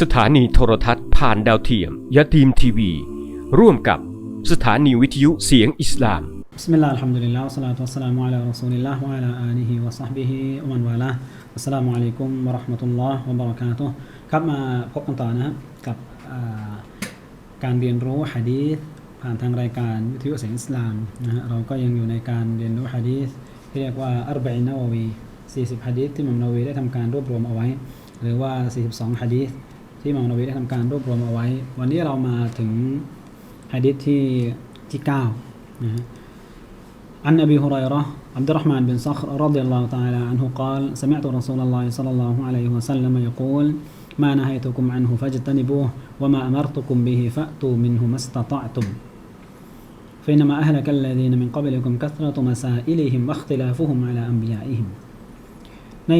สถานีโทรทัศน์ผ่านดาวเทียมยาตีมทีวี ร่วมกับสถานีวิทยุเสียงอิสลาม بسم الله الحمد لله والصلاة والسلام على رسول الله وعلى آله وصحبه ومن والاه السلام عليكم ورحمة الله وبركاته ครับมาพบกันต่อนะครับกับอ่าการเรียนรู้ฮะดีษผ่านทางรายการวิทยุเสียงอิสลามนะฮะเราก็ยังอยู่ในการเรียนรู้ฮะดีษที่เรียกว่าอัรบะอินนาวะวี40ฮะดีษที่อิหมัมนาวีได้ทำการรวบรวมเอาไว้ หรือว่า 42ฮะดีษ ที่อิหมัมนาวีได้ทำการรวบรวมเอาไว้ วันนี้เรามาถึงฮะดีษที่ที่9นะฮะ عن أبي هريرة عبد الرحمن بن صخر رضي الله تعالى عنه قال سمعت رسول الله صلى الله عليه وسلم يقول ما نهيتكم عنه فاجتنبوه وما أمرتكم به فأتوا منه ما استطعتم فإنما أهلك الذين من قبلكم كثرة مسائلهم واختلافهم على أنبيائهم ใน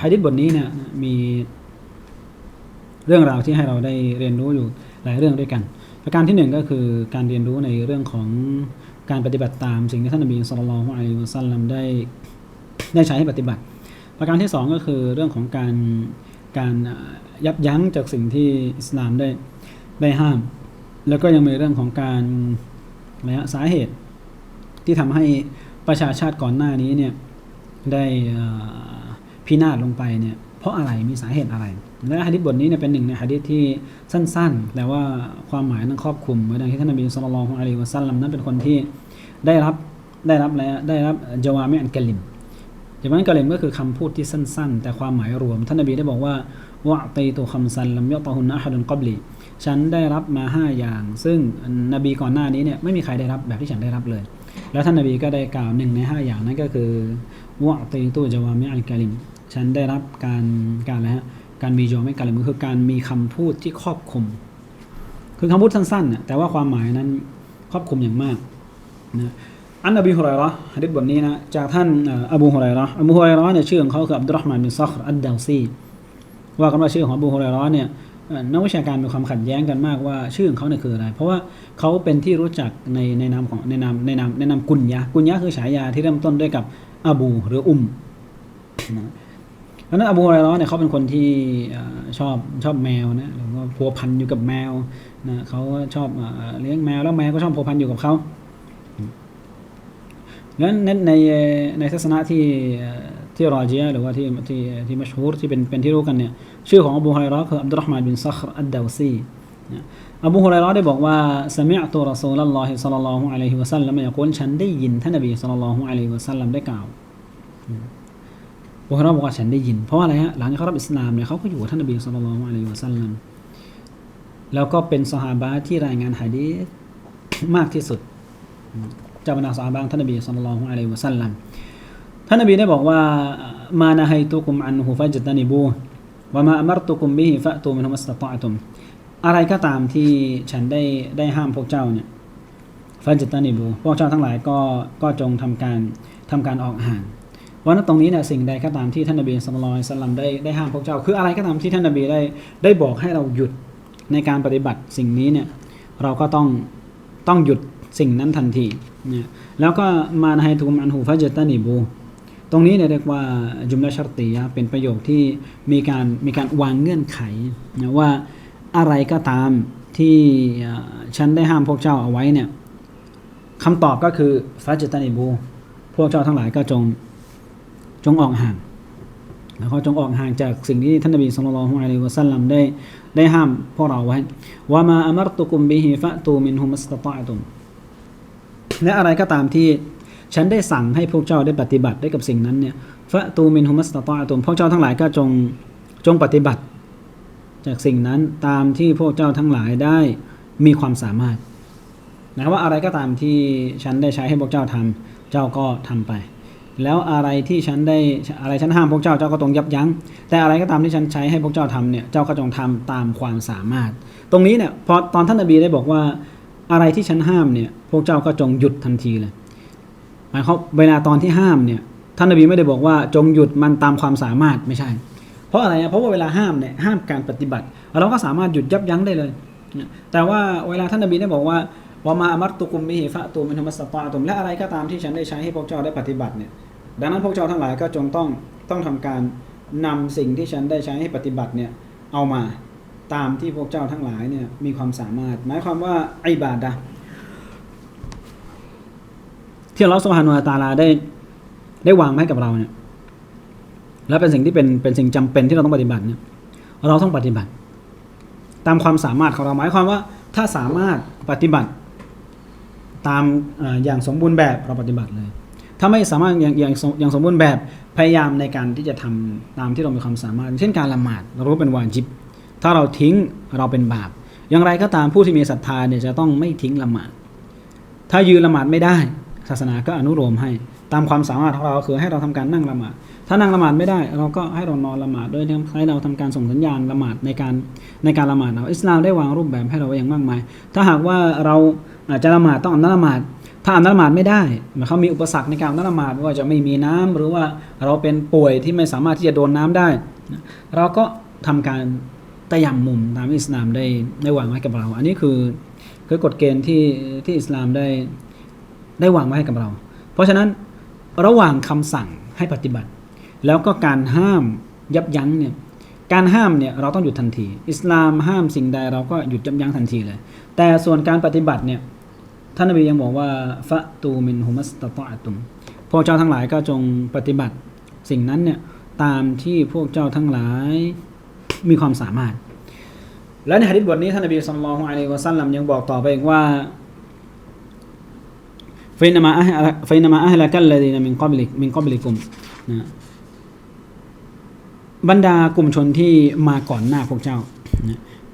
ฮะดิษบทนี้เนี่ยมี เรื่องราวที่ให้เราได้เรียนรู้อยู่หลายเรื่องด้วยกัน ประการที่หนึ่งก็คือการเรียนรู้ในเรื่องของการปฏิบัติตามสิ่งที่ท่านนบีสุลต่านละฮ์อะลัยฮิวะสัลลัมได้ได้ใช้ให้ปฏิบัติ ประการที่สองก็คือเรื่องของการการยับยั้งจากสิ่งที่อิสลามได้ได้ห้าม แล้วก็ยังมีเรื่องของการอะไรฮะสาเหตุที่ทำให้ประชาชาติก่อนหน้านี้เนี่ยได้พินาศลงไปเนี่ยเพราะอะไรมีสาเหตุอะไร และฮะดิษบทนี้เนี่ยเป็นหนึ่งในฮะดิษที่สั้นๆ แต่ว่าความหมายนั้นครอบคลุมเหมือนที่ท่านนบีสุลต่านละฮ์อะลัยวะสัลลัมนั้นเป็นคนที่ได้รับได้รับอะไรได้รับจาวามิอันกะลิมจาวามิอันกะลิมก็คือคำพูดที่สั้น ๆ แต่ความหมายรวม ท่านนบีได้บอกว่าวะตีตุคำซันลัมยะตะฮุนนะฮัดุนกอบลีฉันได้รับมาห้าอย่าง ซึ่งนบีก่อนหน้านี้เนี่ยไม่มีใครได้รับแบบที่ฉันได้รับเลย แล้วท่านนบีก็ได้กล่าวหนึ่งในห้าอย่างนั้นก็คือวะตีตุจาวามิอันกะลิมฉันได้รับการการอะไรฮะ การมีจาวามิอันกะลิมก็คือการมีคำพูดที่ครอบคลุม คือคำพูดสั้นๆน่ะแต่ว่าความหมายนั้นครอบคลุมอย่างมากนะอันอบีฮุไรเราะฮะดิษบทนี้นะจากท่านอบูฮุไรราะห์อบูฮุไรราะห์เนี่ยชื่อของเขาคืออับดุลรอฮ์มานบินซัครอัดดาวซีว่ากันว่าชื่อของอบูฮุไรราะห์เนี่ยนักวิชาการมีความขัดแย้งกันมากว่าชื่อของเขาเนี่ยคืออะไร เพราะว่าเขาเป็นที่รู้จักในในนามของในนามในนามในนามกุญยะกุญยะคือฉายาที่เริ่มต้นด้วยกับอบูหรืออุมนะ เพราะนั้นอบูฮุไรเราะห์เนี่ยเขาเป็นคนที่ชอบชอบแมวนะหรือว่าพัวพันอยู่กับแมวนะเขาชอบเลี้ยงแมวแล้วแมวก็ชอบพัวพันอยู่กับเขางั้นในในในทัศนะที่ที่รอจียหรือว่าที่ที่ที่มัชฮูรที่เป็นเป็นที่รู้กันเนี่ยชื่อของอบูฮุไรเราะห์คืออับดุลรอฮ์มานบินซัครอัดดาวซีอบูฮุไรเราะห์ได้บอกว่าสมิอตุรอซูลลลอฮิศ็อลลัลลอฮุอะลัยฮิวะซัลลัมยะกูลฉันได้ยินท่านนบีศ็อลลัลลอฮุอะลัยฮิวะซัลลัมได้กล่าว อบูฮุไรเราบอกว่าฉันได้ยิน เพราะว่าอะไรฮะ หลังจากเขารับอิสลามเนี่ยเขาก็อยู่กับท่านนบีศ็อลลัลลอฮุอะลัยฮิวะซัลลัมแล้วก็เป็นซอฮาบะที่รายงานหะดีษมากที่สุดจากบรรดาสาบาท่านนบีสุลต่านละอะลัยวะสัลลัมท่านนบีได้บอกว่ามานะฮัยตุกุมอันฮุฟัจตานิบูวะมาอัมรตุกุมบิฮิฟะตูมินฮุมัสตตะตุมอะไรก็ตามที่ฉันได้ได้ห้ามพวกเจ้าเนี่ยฟัจตานิบูพวกเจ้าทั้งหลายก็ก็จงทำการทำการออกห่าง วันนั้นตรงนี้เนี่ยสิ่งใดก็ตามที่ท่านนบีสุลต่านสัลลัมได้ได้ห้ามพวกเจ้า คืออะไรก็ตามที่ท่านนบีได้ได้บอกให้เราหยุดในการปฏิบัติสิ่งนี้เนี่ยเราก็ต้องต้องหยุดสิ่งนั้นทันทีนะแล้วก็มาให้ทุกอันหูฟัจตานิบู ตรงนี้เนี่ยเรียกว่าจุมละชัรตียะเป็นประโยคที่มีการมีการวางเงื่อนไขนะว่าอะไรก็ตามที่ฉันได้ห้ามพวกเจ้าเอาไว้เนี่ยคำตอบก็คือฟัจตานิบู พวกเจ้าทั้งหลายก็จง จงออกห่างแล้วก็จงออกห่างจากสิ่งที่ท่านนบีสุลต่านละฮ์อะลัยวะสัลลัมได้ได้ห้ามพวกเราไว้ว่ามาอัมรตุกุมบิฮิฟะตูมินฮุมัสตตะตุมและอะไรก็ตามที่ฉันได้สั่งให้พวกเจ้าได้ปฏิบัติได้กับสิ่งนั้นเนี่ยฟะตูมินฮุมัสตตะตุมพวกเจ้าทั้งหลายก็จงจงปฏิบัติ จากสิ่งนั้นตามที่พวกเจ้าทั้งหลายได้มีความสามารถนะว่าอะไรก็ตามที่ฉันได้ใช้ให้พวกเจ้าทำเจ้าก็ทำไป แล้วอะไรที่ฉันได้อะไรฉันห้ามพวกเจ้าเจ้าก็ต้องยับยั้ง แต่อะไรก็ตามที่ฉันใช้ให้พวกเจ้าทำเนี่ยเจ้าก็จงทำตามความสามารถ ตรงนี้เนี่ยพอตอนท่านนบีได้บอกว่าอะไรที่ฉันห้ามเนี่ยพวกเจ้าก็จงหยุดทันทีเลยหมายความเวลาตอนที่ห้ามเนี่ยท่านนบีไม่ได้บอกว่าจงหยุดมันตามความสามารถไม่ใช่ เพราะอะไรเพราะว่าเวลาห้ามเนี่ยห้ามการปฏิบัติ เราก็สามารถหยุดยับยั้งได้เลย แต่ว่าเวลาท่านนบีได้บอกว่า วามาอมัตตุกุมมิฮิฟะตูมินธรรมสตาตุมและอะไรก็ตามที่ฉันได้ใช้ให้พวกเจ้าได้ปฏิบัติเนี่ยดังนั้นพวกเจ้าทั้งหลายก็จงต้องต้องทำการนำสิ่งที่ฉันได้ใช้ให้ปฏิบัติเนี่ยเอามาตามที่พวกเจ้าทั้งหลายเนี่ยมีความสามารถ หมายความว่าอิบาดะที่อัลอฮฺสุฮานุตาลาได้ได้วางให้กับเราเนี่ยและเป็นสิ่งที่เป็นเป็นสิ่งจำเป็นที่เราต้องปฏิบัติเนี่ยเราต้องปฏิบัติ ตามความสามารถของเราหมายความว่าถ้าสามารถปฏิบัติ ตามอย่างสมบูรณ์แบบเราปฏิบัติเลย ถ้าไม่สามารถอย่างอย่างสมอย่างสมบูรณ์แบบพยายามในการที่จะทำตามที่เรามีความสามารถ เช่นการละหมาดเรารู้เป็นวาจิบ ถ้าเราทิ้งเราเป็นบาป อย่างไรก็ตามผู้ที่มีศรัทธาเนี่ยจะต้องไม่ทิ้งละหมาด ถ้ายืนละหมาดไม่ได้ ศาสนาก็อนุโลมให้ตามความสามารถของเราคือให้เราทำการนั่งละหมาด ถ้านั่งละหมาดไม่ได้ เราก็ให้เรานอนละหมาดโดยให้เราทำการส่งสัญญาณละหมาดในการในการละหมาดเราอิสลามได้วางรูปแบบให้เราอย่างมากมาย ถ้าหากว่าเรา อาจจะละหมาดต้องอาน้ำละหมาดถ้าอาน้ำละหมาดไม่ได้หมายความมีอุปสรรคในการอาน้ำละหมาดว่าจะไม่มีน้ำหรือว่าเราเป็นป่วยที่ไม่สามารถที่จะโดนน้ำได้ เราก็ทำการตะยำมุมตามอิสลามได้ได้วางไว้กับเรา อันนี้คือคือกฎเกณฑ์ที่ที่อิสลามได้ได้วางไว้ให้กับเรา เพราะฉะนั้นระหว่างคำสั่งให้ปฏิบัติ แล้วก็การห้ามยับยั้งเนี่ยการห้ามเนี่ยเราต้องหยุดทันที อิสลามห้ามสิ่งใดเราก็หยุดยับยั้งทันทีเลย แต่ส่วนการปฏิบัติเนี่ย ท่านนบียังบอกว่าฟะตูมินฮุมัสตตอตุมพวกเจ้าทั้งหลายก็จงปฏิบัติสิ่งนั้นเนี่ยตามที่พวกเจ้าทั้งหลายมีความสามารถ และในฮะดิษบทนี้ท่านนบีสุลต่านของอะลัยวะซัลลัมยังบอกต่อไปอีกว่าฟินมาอัลฟินมาอะฮะละกัลลดีนมินกอบลิกมินกอบลิกุมนะบรรดากลุ่มชนที่มาก่อนหน้าพวกเจ้า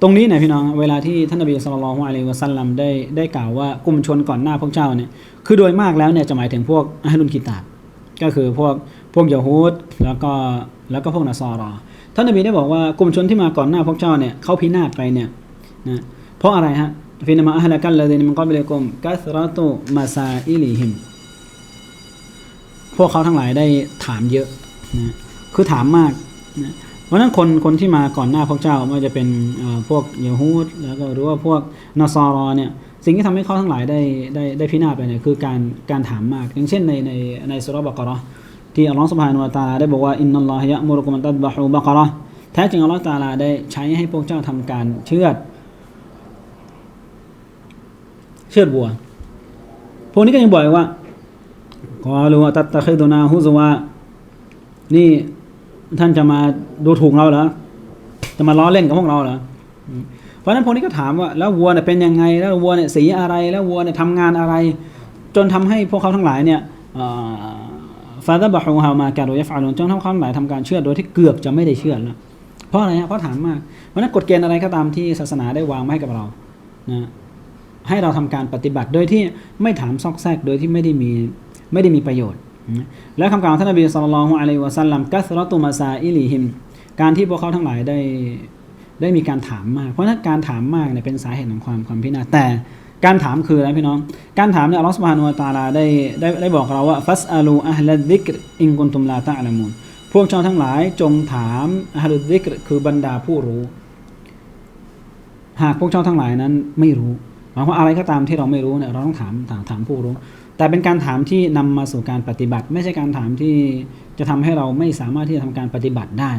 ตรงนี้เนี่ยพี่น้องเวลาที่ท่านนบีสุลต่านละฮ์อะลัยวะสัลลัมได้ได้กล่าวว่ากลุ่มชนก่อนหน้าพวกเจ้าเนี่ยคือโดยมากแล้วเนี่ยจะหมายถึงพวกอะฮลุนกิตาบก็คือพวกพวกยะฮูดแล้วก็แล้วก็พวกนัสซอรอท่านนบีได้บอกว่ากลุ่มชนที่มาก่อนหน้าพวกเจ้าเนี่ยเขาพินาศไปเนี่ยนะเพราะอะไรฮะฟินามาอัลกันละดินมันก็เบลกุมกัสรตุมาซาอิลิฮิมพวกเขาทั้งหลายได้ถามเยอะนะคือถามมากนะ เพราะนั้นคนคนที่มาก่อนหน้าพวกเจ้าไม่ว่าจะเป็นพวกเยะฮูดแล้วก็หรือว่าพวกนอซอรอเนี่ยสิ่งที่ทำให้เขาทั้งหลายได้ได้ได้พินาศไปเนี่ยคือการการถามมาก อย่างเช่นในในในสุรบะกราะที่อัลลอฮฺสุบฮานุวะตาได้บอกว่าอินนัลลอฮยะมุรุกุมันตัดบะฮูบะกราะแท้จริงอัลลอฮฺตาลาได้ใช้ให้พวกเจ้าทำการเชือด เชือดวัว พวกนี้ก็ยังบอกอีกว่ากอลูตัตตะคิดุนาฮุซวานี่ ท่านจะมาดูถูกเราเหรอจะมาล้อเล่นกับพวกเราเหรอเพราะนั้นพวกนี้ก็ถามว่าแล้ววัวเนี่ยเป็นยังไง แล้ววัวเนี่ยสีอะไร แล้ววัวเนี่ยทำงานอะไร จนทำให้พวกเขาทั้งหลายเนี่ยฟาดบะฮูฮามาการโดยฟาลุนจนทั้งเขาทั้งหลายทำการเชื่อดโดยที่เกือบจะไม่ได้เชื่อแล้วเพราะอะไรฮะเพราะถามมากเพราะนั้นกฎเกณฑ์อะไรก็ตามที่ศาสนาได้วางมาให้กับเรานะให้เราทำการปฏิบัติโดยที่ไม่ถามซอกแซกโดยที่ไม่ได้มีไม่ได้มีประโยชน์ และคำกล่าวของท่านนบีสุลต่านละฮ์อะลัยฮิวะสัลลัมกัสรตุมาซาอิลิฮิม การที่พวกเขาทั้งหลายได้ได้มีการถามมาก เพราะฉะนั้นการถามมากเนี่ยเป็นสาเหตุของความความพินาศแต่การถามคืออะไรพี่น้อง การถามเนี่ยอัลลอฮฺสุบฮานุวะตาลาได้ได้ได้บอกเราว่าฟัสอาลูอัลลดิกรอิงกุนตุมลาตะอัลมูนพวกเจ้าทั้งหลายจงถามอัลลดิกรคือบรรดาผู้รู้ หากพวกเจ้าทั้งหลายนั้นไม่รู้หมายความอะไรก็ตามที่เราไม่รู้เนี่ยเราต้องถามถามถามผู้รู้ แต่เป็นการถามที่นำมาสู่การปฏิบัติ ไม่ใช่การถามที่จะทำให้เราไม่สามารถที่จะทำการปฏิบัติได้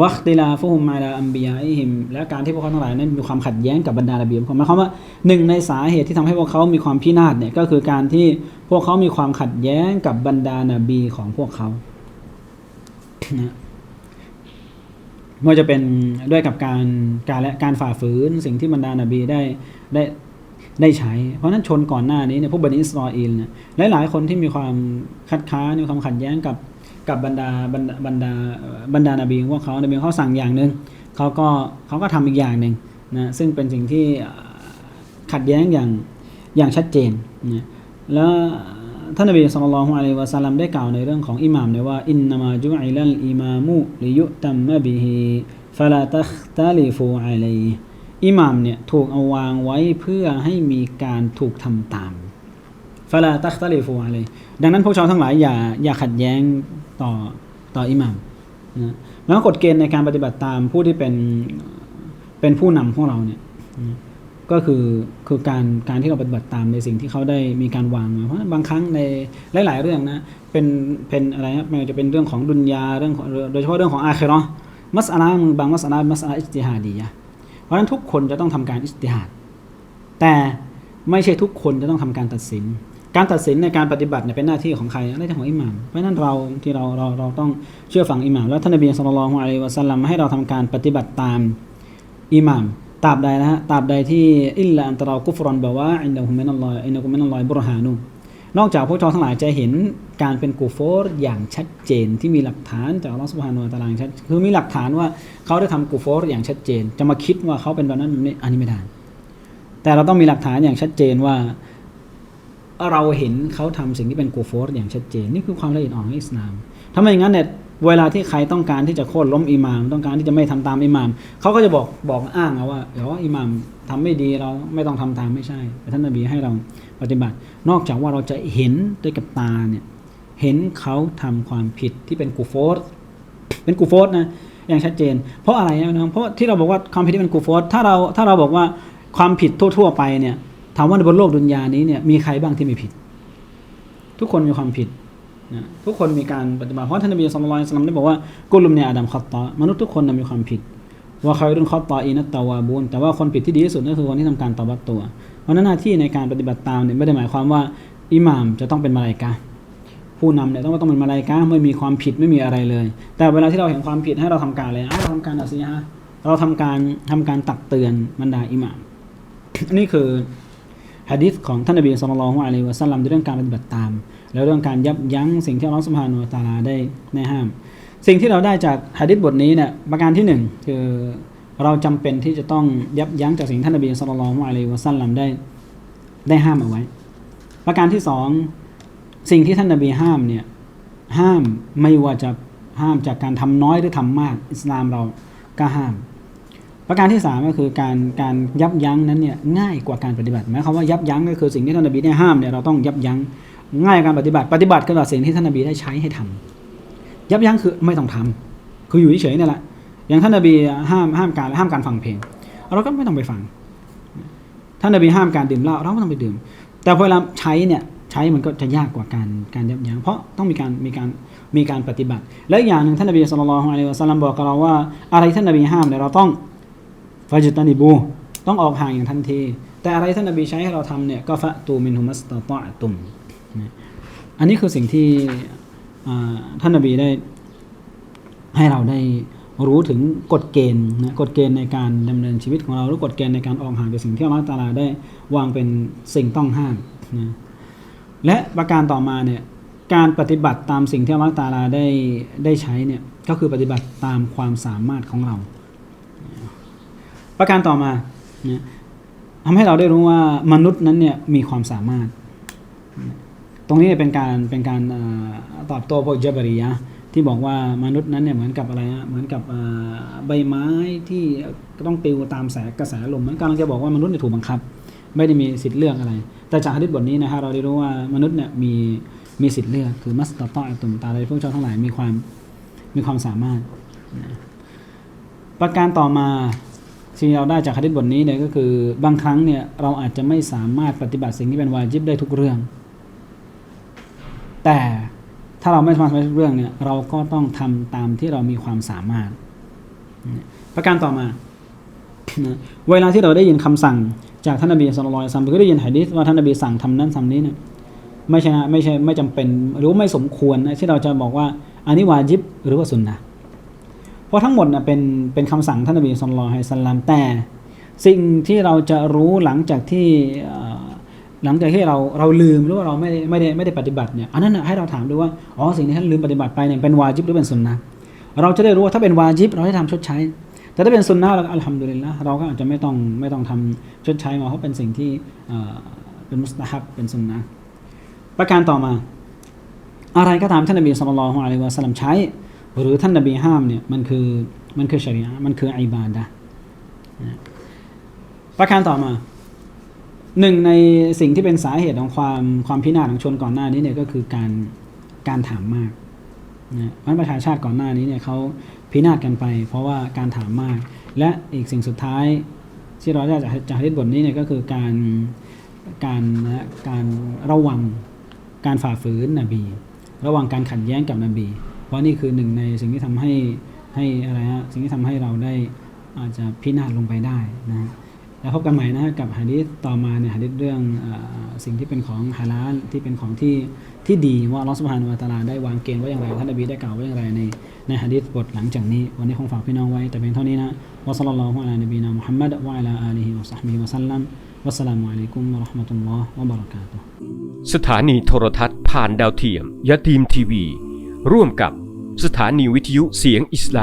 วัคติลาฟุฮุมมาลาอัมบียาอิฮิมและการที่พวกเขาทั้งหลายนั้นมีความขัดแย้งกับบรรดาระเบียบของหมายความว่าหนึ่งในสาเหตุที่ทำให้พวกเขามีความพินาศเนี่ยก็คือการที่พวกเขามีความขัดแย้งกับบรรดานาบีของพวกเขานะไม่ว่าจะเป็นด้วยกับการการและการฝ่าฝืนสิ่งที่บรรดานาบีได้ได้ ได้ใช้ เพราะนั้นชนก่อนหน้านี้เนี่ยพวกบันิอิสราเอลเนี่ยหลายๆคนที่มีความคัดค้านมีความขัดแย้งกับกับบรรดาบรรดาบรรดาอ่อบรรดานาบีของพวกเขานาบีเขาสั่งอย่างหนึ่งเขาก็เขาก็ทำอีกอย่างหนึ่งนะซึ่งเป็นสิ่งที่ขัดแย้งอย่างอย่างชัดเจนนะแล้วท่านนบีสุลต่านอะลัยวะสัลลัมได้กล่าวในเรื่องของอิหม่ามเนี่ยว่าอินนามาจุอิลัลอิมามุลิยุตัมมะบิฮิฟะลาตัคตาลิฟูอะลัยฮิ อิหม่ามเนี่ยถูกเอาวางไว้เพื่อให้มีการถูกทำตามฟะลาตัคตาลิฟูอะลัยดังนั้นพวกชาวทั้งหลายอย่าอย่าขัดแย้งต่อต่ออิหม่ามนะแล้วกฎเกณฑ์ในการปฏิบัติตามผู้ที่เป็นเป็นผู้นำของเราเนี่ยนะก็คือคือการการที่เราปฏิบัติตามในสิ่งที่เขาได้มีการวางมาเพราะบางครั้งในหลาย ๆ เรื่องนะเป็นเป็นอะไรนะไม่ว่าจะเป็นเรื่องของดุนยาเรื่องของโดยเฉพาะเรื่องของอาคิเราะห์มัสอาลาบางมัสอาลามัสอาลาอิจติฮาดียะ เพราะฉะนั้นทุกคนจะต้องทำการอิสติฮัดแต่ไม่ใช่ทุกคนจะต้องทำการตัดสิน การตัดสินในการปฏิบัติเนี่ยเป็นหน้าที่ของใครหน้าที่ของอิหม่ามเพราะฉะนั้นเราที่เราเราเราต้องเชื่อฟังอิหม่ามแล้วท่านนบีสุลต่านละฮ์อะลัยฮิวะสัลลัมให้เราทำการปฏิบัติตามอิหม่ามตราบใดนะฮะตราบใดที่อิลลาอันตรากุฟรอนบะวะอินดะฮุมินัลลอฮ์อินดะฮุมินัลลอฮ์บุรฮานุ นอกจากพวกเจ้าทั้งหลายจะเห็นการเป็นกูโฟรอย่างชัดเจนที่มีหลักฐานจากอัลลอฮฺสุบฮานุวะตาลางชัดคือมีหลักฐานว่าเขาได้ทำกูโฟรอย่างชัดเจน จะมาคิดว่าเขาเป็นแบบนั้นแบบนี้อันนี้ไม่ได้ แต่เราต้องมีหลักฐานอย่างชัดเจนว่าเราเห็นเขาทำสิ่งที่เป็นกูโฟรอย่างชัดเจน นี่คือความละเอียดอ่อนของอิสลามทำไมอย่างนั้นเนี่ย เวลาที่ใครต้องการที่จะโค่นล้มอิหมาม ต้องการที่จะไม่ทำตามอิหมามเขาก็จะบอกบอกอ้างเอาว่าเดี๋ยวอิหมามทำไม่ดีเราไม่ต้องทำตามไม่ใช่ท่านนบีให้เราปฏิบัติ นอกจากว่าเราจะเห็นด้วยกับตาเนี่ยเห็นเขาทำความผิดที่เป็นกูโฟรเป็นกูโฟรนะอย่างชัดเจน เพราะอะไรนะครับเพราะที่เราบอกว่าความผิดที่เป็นกูโฟรถ้าเราถ้าเราบอกว่าความผิดทั่ว ๆ ไปเนี่ยถามว่าในบนโลกดุนยานี้เนี่ยมีใครบ้างที่ไม่ผิด ทุกคนมีความผิด นะทุกคนมีการปฏิบัติเพราะท่านนบีสุลต่านสลัมได้บอกว่ากุลุมเนี่ยอาดัมขัตตามนุษย์ทุกคนนมีความผิด ว่าใครรุ่นขัตตออีนัตตาวาบูนแต่ว่าคนผิดที่ดีที่สุดก็คือคนที่ทำการตอบัตตัว เพราะนั้นหน้าที่ในการปฏิบัติตามเนี่ยไม่ได้หมายความว่าอิหม่ามจะต้องเป็นมาลายกาผู้นำเนี่ยต้องต้องเป็นมาลายกาไม่มีความผิดไม่มีอะไรเลย แต่เวลาที่เราเห็นความผิดให้เราทำการอะไรเราทำการอัศยะเราทำการทำการตักเตือนบรรดาอิหม่ามนี่คือ ฮะดิษของท่านนบีสุลต่านละอะลัยวะสัลลัมในเรื่องการปฏิบัติตาม แล้วเรื่องการยับยั้งสิ่งที่อัลลอฮฺสุบฮานุตาลาได้ได้ห้าม สิ่งที่เราได้จากฮะดิษบทนี้เนี่ยประการที่หนึ่งคือเราจำเป็นที่จะต้องยับยั้งจากสิ่งท่านนบีสุลต่านละอะลัยวะสัลลัมได้ได้ห้ามเอาไว้ ประการที่สองสิ่งที่ท่านนบีห้ามเนี่ยห้ามไม่ว่าจะห้ามจากการทำน้อยหรือทำมาก อิสลามเราก็ห้าม ประการที่สามก็คือการการยับยั้งนั้นเนี่ยง่ายกว่าการปฏิบัติหมายความว่ายับยั้งก็คือสิ่งที่ท่านนบีได้ห้ามเนี่ยเราต้องยับยั้งง่ายกว่าการปฏิบัติ ปฏิบัติก็คือสิ่งที่ท่านนบีได้ใช้ให้ทำยับยั้งคือไม่ต้องทำคืออยู่เฉยๆนี่แหละอย่างท่านนบีห้ามห้ามการห้ามการฟังเพลงเราก็ไม่ต้องไปฟัง ท่านนบีห้ามการดื่มเหล้าเราก็ไม่ต้องไปดื่ม แต่พอเวลาใช้เนี่ยใช้มันก็จะยากกว่าการการยับยั้งเพราะต้องมีการมีการมีการปฏิบัติ และอีกอย่างหนึ่งท่านนบีสุลต่านละฮ์อะลัยฮิวะสัลลัมบอกกับเราว่า อะไรท่านนบีห้ามเนี่ยเราต้อง ฟาจิตันิบู ต้องออกห่างอย่างทันที แต่อะไรท่านนบีใช้ให้เราทำเนี่ยก็ฟะตูมินฮุมัสตาตะตุมอันนี้คือสิ่งที่ท่านนบีได้ให้เราได้รู้ถึงกฎเกณฑ์นะกฎเกณฑ์ในการดำเนินชีวิตของเราหรือกฎเกณฑ์ในการออกห่างจากสิ่งที่อัลลอฮฺตาลาได้วางเป็นสิ่งต้องห้ามนะและประการต่อมาเนี่ยการปฏิบัติตามสิ่งที่อัลลอฮฺตาลาได้ได้ใช้เนี่ยก็คือปฏิบัติตามความสามารถของเรา ประการต่อมานะทำให้เราได้รู้ว่ามนุษย์นั้นเนี่ยมีความสามารถ ตรงนี้เป็นการเป็นการอตอบโต้พวกเจบรียะที่บอกว่ามนุษย์นั้นเนี่ยเหมือนกับอะไรฮะเหมือนกับใบไม้ที่ต้องปลิวตามแสกระแสลมมือนกำลังจะบอกว่ามนุษย์เนี่ยถูกบังคับ ไม่ได้มีสิทธิ์เลือกอะไร แต่จากฮะดิษบทนี้นะฮะเราได้รู้ว่ามนุษย์เนี่ยมีมีสิทธิ์เลือกคือมัสตตอตุมตาเลยพวกเจ้าทั้งหลายมีความมีความสามารถ ประการต่อมา สิ่งที่เราได้จากฮะดิษบทนี้เนี่ยก็คือบางครั้งเนี่ยเราอาจจะไม่สามารถปฏิบัติสิ่งที่เป็นวาจิบได้ทุกเรื่อง แต่ถ้าเราไม่สามารถทำได้ทุกเรื่องเนี่ยเราก็ต้องทำตามที่เรามีความสามารถ ประการต่อมา เวลาที่เราได้ยินคำสั่งจากท่านนบีสุลต่านสัมหรือได้ยินหะดีษว่าท่านนบีสั่งทำนั้นทำนี้เนี่ยไม่ใช่นะไม่ใช่ไม่จำเป็นหรือไม่สมควรนะที่เราจะบอกว่าอันนี้วาจิบหรือว่าสุนนะ ราะทั้งหมดนะเป็นเป็นคำสั่งท่านนบีสุลต่านสัลลัมแต่สิ่งที่เราจะรู้หลังจากที่หลังจากที่เราเราลืมหรือว่าเราไม่ได้ไม่ได้ไม่ได้ปฏิบัติเนี่ยอันนั้นนะให้เราถามด้วยว่าอ๋อสิ่งที่ท่านลืมปฏิบัติไปเนี่ยเป็นวาจิบหรือเป็นสุนนะเราจะได้รู้ว่าถ้าเป็นวาจิบเราให้ทำชดใช้ แต่ถ้าเป็นสุนนะเราก็อัลฮัมดุลิลละเราก็อาจจะไม่ต้องไม่ต้องทำชดใช้มาเพราะเป็นสิ่งที่เป็นมุสตาฮับเป็นสุนนะประการต่อมา อะไรก็ตามท่านนบีสุลต่านอะลัยวะสัลลัมใช้ หรือท่านนบีห้ามเนี่ยมันคือมันคือชริยะมันคืออิบาดะห์นะประการต่อมาหนึ่งในสิ่งที่เป็นสาเหตุของความความพินาศของชนก่อนหน้านี้เนี่ยก็คือการการถามมากนะเพราะนั้นประชาชาติก่อนหน้านี้เนี่ยเขาพินาศกันไป เพราะว่าการถามมาก และอีกสิ่งสุดท้ายที่เราได้จากจากฮะดิษบทนี้เนี่ยก็คือการการนะการระวังการฝ่าฝืนนบี ระวังการขัดแย้งกับนบี ราะนี่คือหนึ่งในสิ่งที่ทำให้ให้อะไรฮะสิ่งที่ทำให้เราได้อาจจะพินาศลงไปได้นะฮะแล้วพบกันใหม่นะฮะกับหะดีษต่อมาในหะดีษเรื่องอสิ่งที่เป็นของฮาลาลที่เป็นของที่ที่ดีว่าอัลอสุบฮานุวะตาลาได้วางเกณฑ์ไว้อย่างไรท่านนบีได้กล่าวไว้อย่างไรในในหะดีษบทหลังจากนี้ วันนี้คงฝากพี่น้องไว้แต่เพียงเท่านี้นะวะซัลลัลลอฮุอะลานบีนามุฮัมมัดวะอะลาอาลีฮิวะซอฮบิฮิวะซัลลัมวัสสลามุอะลัยกุมวะเราะห์มะตุลลอฮ์วะบะเราะกาตุฮ์สถานีโทรทัศน์ผ่านดาวเทียมยะทีมทีวี ร่วมกับ สถานีวิทยุเสียงอิสลาม